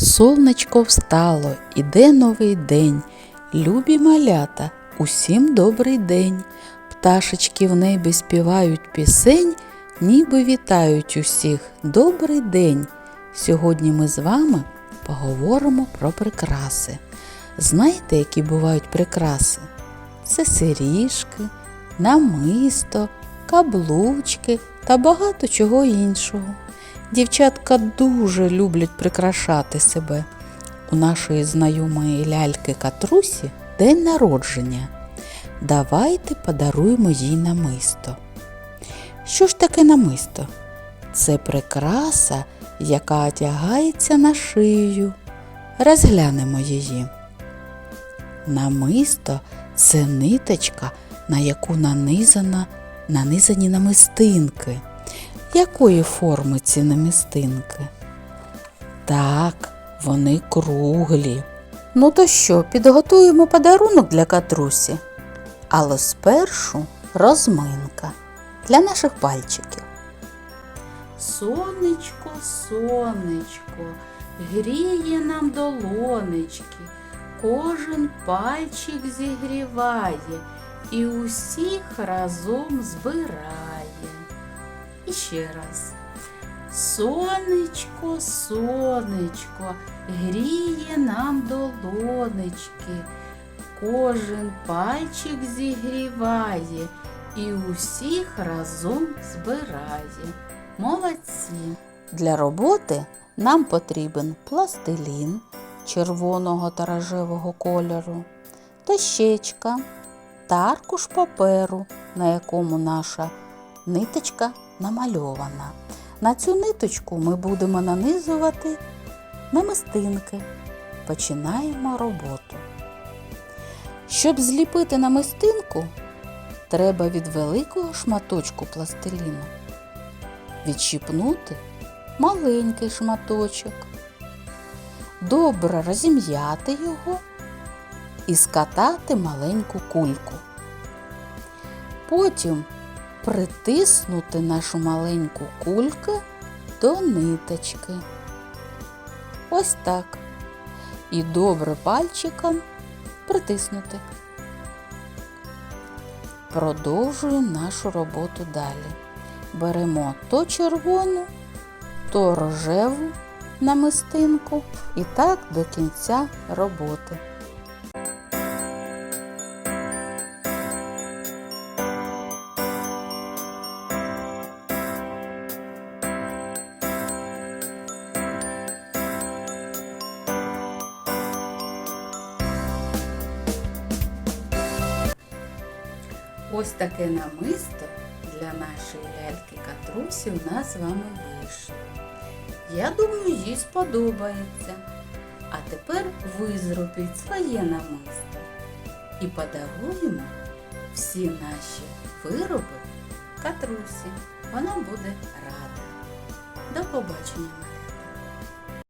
Сонечко встало, іде новий день. Любі малята, усім добрий день. Пташечки в небі співають пісень, ніби вітають усіх. Добрий день! Сьогодні ми з вами поговоримо про прикраси. Знаєте, які бувають прикраси? Це сиріжки, намисто, каблучки та багато чого іншого. Дівчатка дуже люблять прикрашати себе. У нашої знайомої ляльки Катрусі день народження. Давайте подаруємо їй намисто. Що ж таке намисто? Це прикраса, яка одягається на шию. Розглянемо її. Намисто це ниточка, на яку нанизана, нанизані намистинки. Якої форми ці намистинки? Так, вони круглі. Ну то що, підготуємо подарунок для катрусі? Але спершу розминка для наших пальчиків. Сонечко, сонечко, гріє нам долонечки, кожен пальчик зігріває і усіх разом збирає. І ще раз. Сонечко, сонечко, гріє нам долонечки, кожен пальчик зігріває і усіх разом збирає. Молодці! Для роботи нам потрібен пластилін червоного та рожевого кольору, дощечка та аркуш паперу, на якому наша ниточка намальована. На цю ниточку ми будемо нанизувати намистинки. Починаємо роботу. Щоб зліпити намистинку, треба від великого шматочку пластиліну відщипнути маленький шматочок, добре розім'яти його і скатати маленьку кульку. Потім притиснути нашу маленьку кульку до ниточки. Ось так. І добре пальчиком притиснути. Продовжуємо нашу роботу далі. Беремо то червону, то рожеву намистинку і так до кінця роботи. Ось таке намисто для нашої ляльки Катрусі у нас з вами вийшло. Я думаю, їй сподобається. А тепер ви зробіть своє намисто і подаруємо всі наші вироби Катрусі. Вона буде рада. До побачення!